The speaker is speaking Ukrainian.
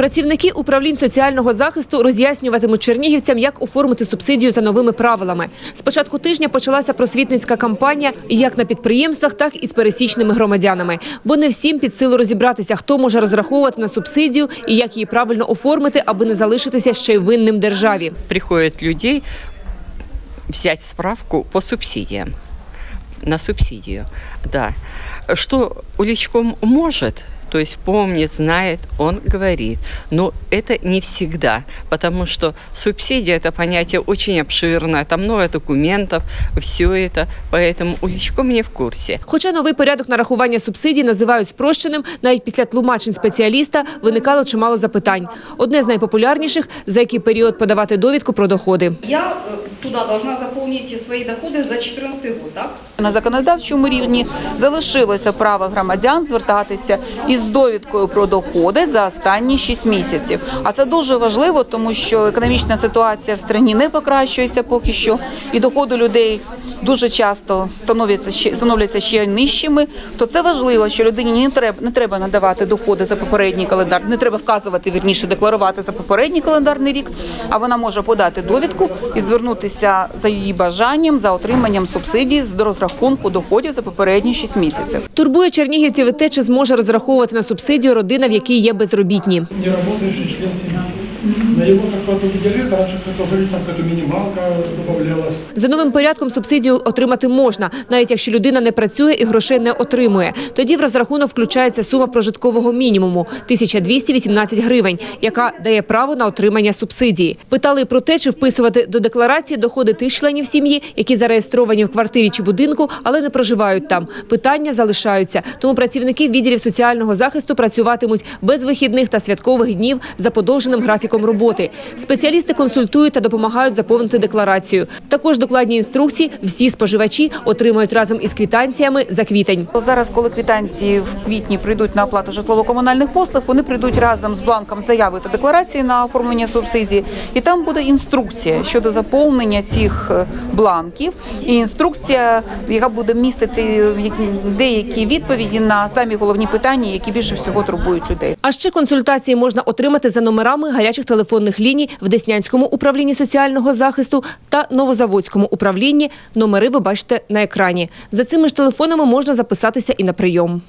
Працівники управлінь соціального захисту роз'яснюватимуть чернігівцям, як оформити субсидію за новими правилами. З початку тижня почалася просвітницька кампанія як на підприємствах, так і з пересічними громадянами. Бо не всім під силу розібратися, хто може розраховувати на субсидію і як її правильно оформити, аби не залишитися ще й винним державі. приходят людей взять справку по субсидиям. На субсидию, да. Что Уличком может, то есть помнит, знает, он говорит. Но это не всегда, потому что субсидия – это понятие очень обширное, там много документов, все это, поэтому Уличком не в курсе. Хоча новий порядок нарахування субсидій називають спрощеним, навіть після тлумачень спеціаліста виникало чимало запитань. Одне з найпопулярніших – за який період подавати довідку про доходи. Я э, туда должна заполнить свои доходы за 2014 год, так? На законодавчому рівні залишилося право громадян звертатися із довідкою про доходи за останні 6 місяців. А це дуже важливо, тому що економічна ситуація в країні не покращується поки що, і доходи людей дуже часто становляться ще становляться ще нижчими. То це важливо, що людині не треба не треба надавати доходи за попередній календар, не треба вказувати вірніше декларувати за попередній календарний рік. А вона може подати довідку і звернутися за її бажанням за отриманням субсидій з розрахунку доходів за попередні 6 місяців. Турбує чернігівців і те, чи зможе розраховувати на субсидію родина, в якій є безробітні. не работающий член семьи. На его зарплату раньше, как говорили, там какая-то минималка добавлялась. За новим порядком субсидію отримати можна, навіть якщо людина не працює і грошей не отримує. Тоді в розрахунок включається сума прожиткового мінімуму – 1218 гривень, яка дає право на отримання субсидії. Питали про те, чи вписувати до декларації доходи тих членів сім'ї, які зареєстровані в квартирі чи будинку, але не проживають там. Питання залишаються. Тому працівники відділів соціального захисту працюватимуть без вихідних та святкових днів за подовженим графіком роботи. Спеціалісти консультують та допомагають заповнити декларацію. Також докладні інструкції всі споживачі отримають разом із квітанціями за квітень. Зараз, коли квитанції в квітні прийдуть на оплату житлово-комунальних послуг, вони прийдуть разом з бланком заяви та декларації на оформлення субсидії, і там буде інструкція щодо заповнення цих е, бланків. І інструкція, яка буде містити е, деякі відповіді на самі головні питання, які більше всього турбують людей. А ще консультації можна отримати за номерами гарячих телефонних ліній в Деснянському управлінні соціального захисту та Новозаводському управлінні. Номери ви бачите на екрані. За цими ж телефонами можна записатися і на прийом.